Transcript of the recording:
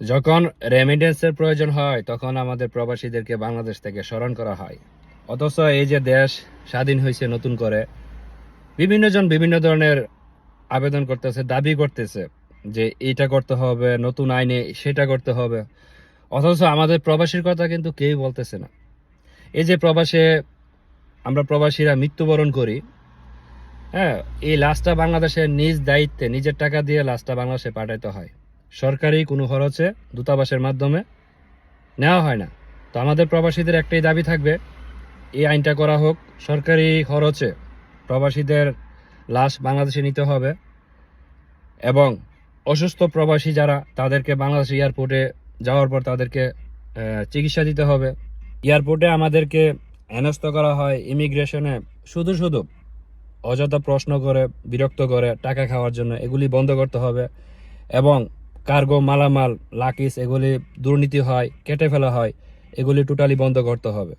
যখন রেমিডেন্সের প্রয়োজন হয়, তখন আমাদের প্রবাসীদেরকে বাংলাদেশ থেকে স্মরণ করা হয়। অথচ এই যে দেশ স্বাধীন হয়েছে নতুন করে, বিভিন্ন জন বিভিন্ন ধরনের আবেদন করতেছে, দাবি করতেছে যে এটা করতে হবে, নতুন আইনে সেটা করতে হবে। অথচ আমাদের প্রবাসীর কথা কিন্তু কেউ বলতেছে না। এই যে প্রবাসে আমরা প্রবাসীরা মৃত্যুবরণ করি হ্যাঁ এই লাশটা বাংলাদেশের নিজ দায়িত্বে, নিজের টাকা দিয়ে লাশটা বাংলাদেশে পাঠাইতে হয়। সরকারি কোনো খরচে দূতাবাসের মাধ্যমে নেওয়া হয় না। তো আমাদের প্রবাসীদের একটাই দাবি থাকবে, এই আইনটা করা হোক, সরকারি খরচে প্রবাসীদের লাশ বাংলাদেশে নিতে হবে এবং অসুস্থ প্রবাসী যারা, তাদেরকে বাংলাদেশ এয়ারপোর্টে যাওয়ার পর তাদেরকে চিকিৎসা দিতে হবে। এয়ারপোর্টে আমাদেরকে হেনস্থ করা হয়, ইমিগ্রেশনে শুধু শুধু অযথা প্রশ্ন করে, বিরক্ত করে, টাকা খাওয়ার জন্য, এগুলি বন্ধ করতে হবে এবং কার্গো মালামাল লাকিস এগুলি দুর্নীতি হয় কেটে ফেলা হয় এগুলি টোটালি বন্ধ করতে হবে।